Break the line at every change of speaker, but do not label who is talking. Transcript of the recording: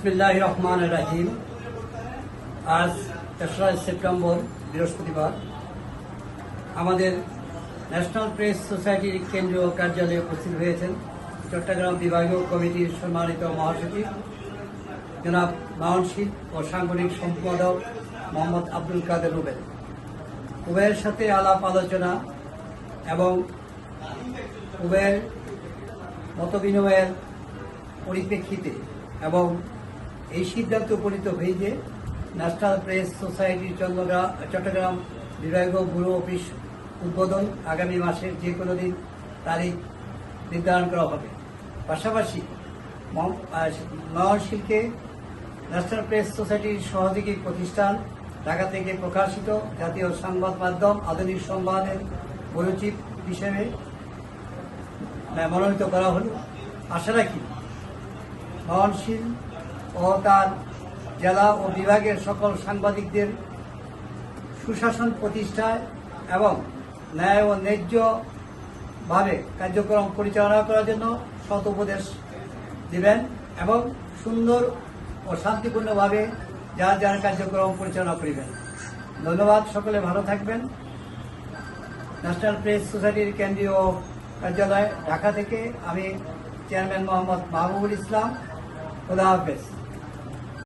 বিসমিল্লাহ রহমান রাহিম আজ তেসরা সেপ্টেম্বর, বৃহস্পতিবার। আমাদের ন্যাশনাল প্রেস সোসাইটির কেন্দ্রীয় কার্যালয়ে উপস্থিত হয়েছেন চট্টগ্রাম বিভাগীয় কমিটির সম্মানিত মহাসচিব, জনাব মাউনশীল ও সাংগঠনিক সম্পাদক মোহাম্মদ আব্দুল কাদের রুবেল উভয়ের সাথে আলাপ আলোচনা এবং উভয়ের মতবিনিময়ের পরিপ্রেক্ষিতে এবং এই সিদ্ধান্তে উপনীত হয়ে যে ন্যাশনাল প্রেস সোসাইটির চন্দ্রগ্রাম চট্টগ্রাম বিভাগীয় ব্যুরো অফিস উদ্বোধন আগামী মাসের যে কোনো দিন তারিখ নির্ধারণ করা হবে। পাশাপাশি মহর্ষিলকে ন্যাশনাল প্রেস সোসাইটির সহযোগী প্রতিষ্ঠান ঢাকা থেকে প্রকাশিত জাতীয় সংবাদ মাধ্যম আধুনিক সংবাদের বয়োচিপ হিসেবে মনোনীত করা হলো। আশা রাখি সহনশীল তার জেলা ও বিভাগের সকল সাংবাদিকদের সুশাসন প্রতিষ্ঠায় এবং ন্যায় ও ন্যায্যভাবে কার্যক্রম পরিচালনা করার জন্য সৎ উপদেশ দিবেন এবং সুন্দর ও শান্তিপূর্ণভাবে যার যার কার্যক্রম পরিচালনা করিবেন। ধন্যবাদ, সকলে ভালো থাকবেন। ন্যাশনাল প্রেস সোসাইটির কেন্দ্রীয় কার্যালয়, ঢাকা থেকে আমি চেয়ারম্যান মোহাম্মদ মাহবুবুল ইসলাম। খুদা হাফেজ।